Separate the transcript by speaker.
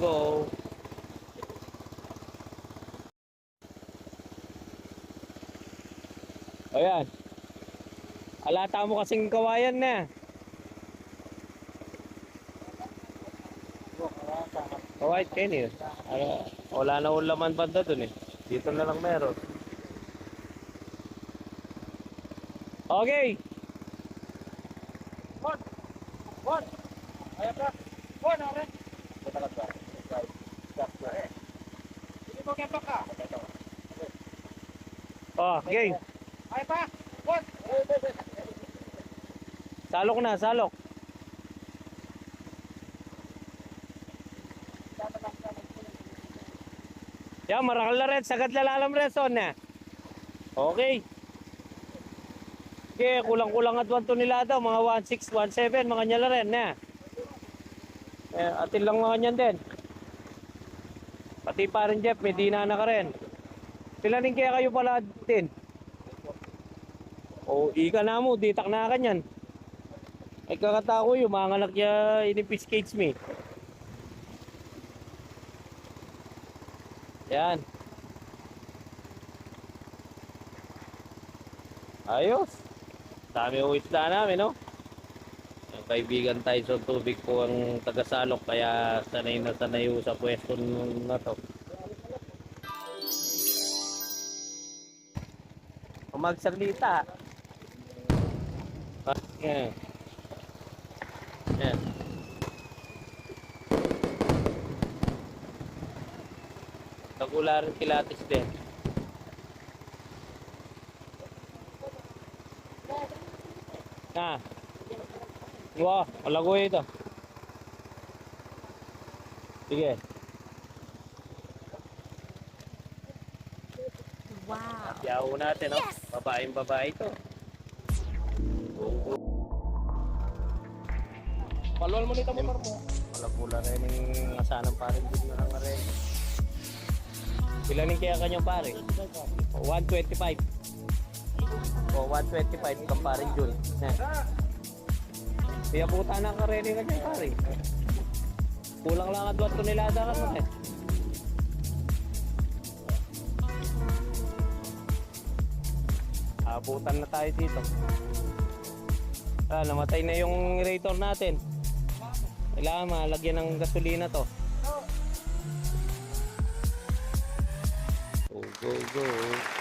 Speaker 1: Go. Ayan. Alata mo kasing kawayan na. Kawait kayo eh. Ano, wala na ulaman banda dun eh. Dito na lang meron. Okay.
Speaker 2: Bon! Bon! Ayan ka! Bon, ore! Hindi mo kepa ka.
Speaker 1: Oh, okay.
Speaker 2: Ayan pa! Bon!
Speaker 1: Salok na, salok. Yan, marakal na rin. Sagad lalalam rin, son na. Okay. Okay, kulang-kulang at 1 tonelada. Mga 1.6, 1.7, mga nyala rin na. Eh, atin lang mga nyan din. Pati pa rin Jeff, may dinana ka rin. Pilanin kaya kayo pala din? O, ika na mo, ditak na ka nyan. Ay kakatako yung mga anak niya inipiskates me. Yan. Ayos. Dami yung isda namin, no? Kaibigan tayo sa tubig po ang tagasalok kaya sanay na sanay sa pwesto na to. Umagsalita. Ah, yan. Yan. Tagula rin kilatis din. Ah. Wow, malago ito. Sige.
Speaker 3: Wow.
Speaker 1: Yawo natin, no?
Speaker 3: Yes!
Speaker 1: Babaeng babae ito.
Speaker 2: Paluan mo nito mo.
Speaker 1: Malagula rin yung asanang parin din na lang rin. Ilan yung kaya kanyang pare? O, 125. O, 125 kang parin Jun. Yan. Kaya puta na ka rin yung kanyang pare. Kulang lang at 2 tonelada ka naman. Abutan na tayo dito. Ah, namatay na yung aerator natin. Kailangan malagyan ng gasolina to. Go, go, go.